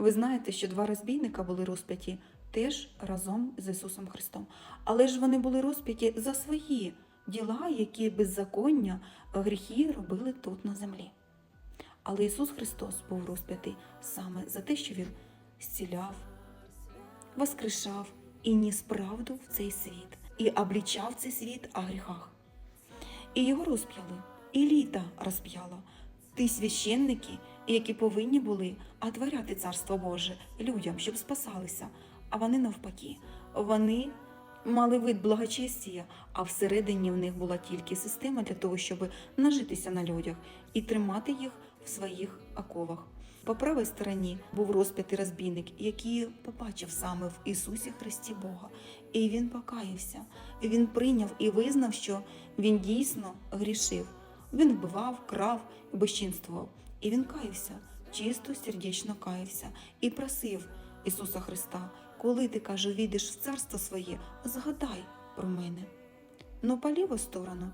Ви знаєте, що два розбійника були розп'яті теж разом з Ісусом Христом. Але ж вони були розп'яті за свої діла, які беззаконня, гріхи робили тут на землі. Але Ісус Христос був розп'ятий саме за те, що Він зціляв, воскрешав і ніс правду в цей світ, і облічав цей світ о гріхах. І його розп'яли, і літа розп'яло. Ті священники, які повинні були отворяти царство Боже людям, щоб спасалися, а вони навпаки. Вони мали вид благочестія, а всередині в них була тільки система для того, щоб нажитися на людях і тримати їх в своїх оковах. По правій стороні був розп'ятий розбійник, який побачив саме в Ісусі Христі Бога. І він покаявся. Він прийняв і визнав, що він дійсно грішив. Він вбивав, крав безчинствував. І він каявся, чисто, сердечно каявся і просив Ісуса Христа, коли ти каже, війдеш в царство своє, згадай про мене. Но по ліву сторону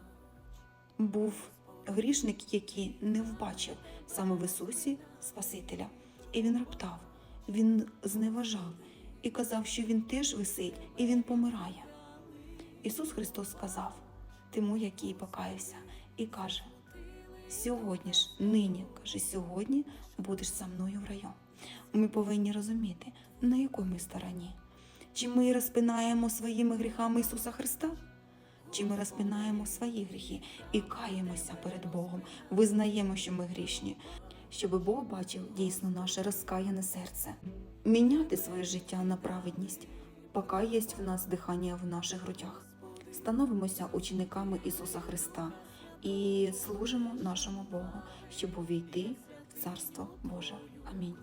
був грішник, який не вбачив саме в Ісусі Спасителя. І він роптав, він зневажав і казав, що він теж висить і він помирає. Ісус Христос сказав тиму, який покаявся, і каже: Сьогодні ж, нині, каже, сьогодні будеш за мною в раю. Ми повинні розуміти, на якій ми стороні. Чи ми розпинаємо своїми гріхами Ісуса Христа? Чи ми розпинаємо свої гріхи і каємося перед Богом, визнаємо, що ми грішні, щоб Бог бачив дійсно наше розкаяне серце, міняти своє життя на праведність, поки є в нас дихання в наших грудях. Становимося учениками Ісуса Христа і служимо нашому Богу, щоб увійти в Царство Боже. Амінь.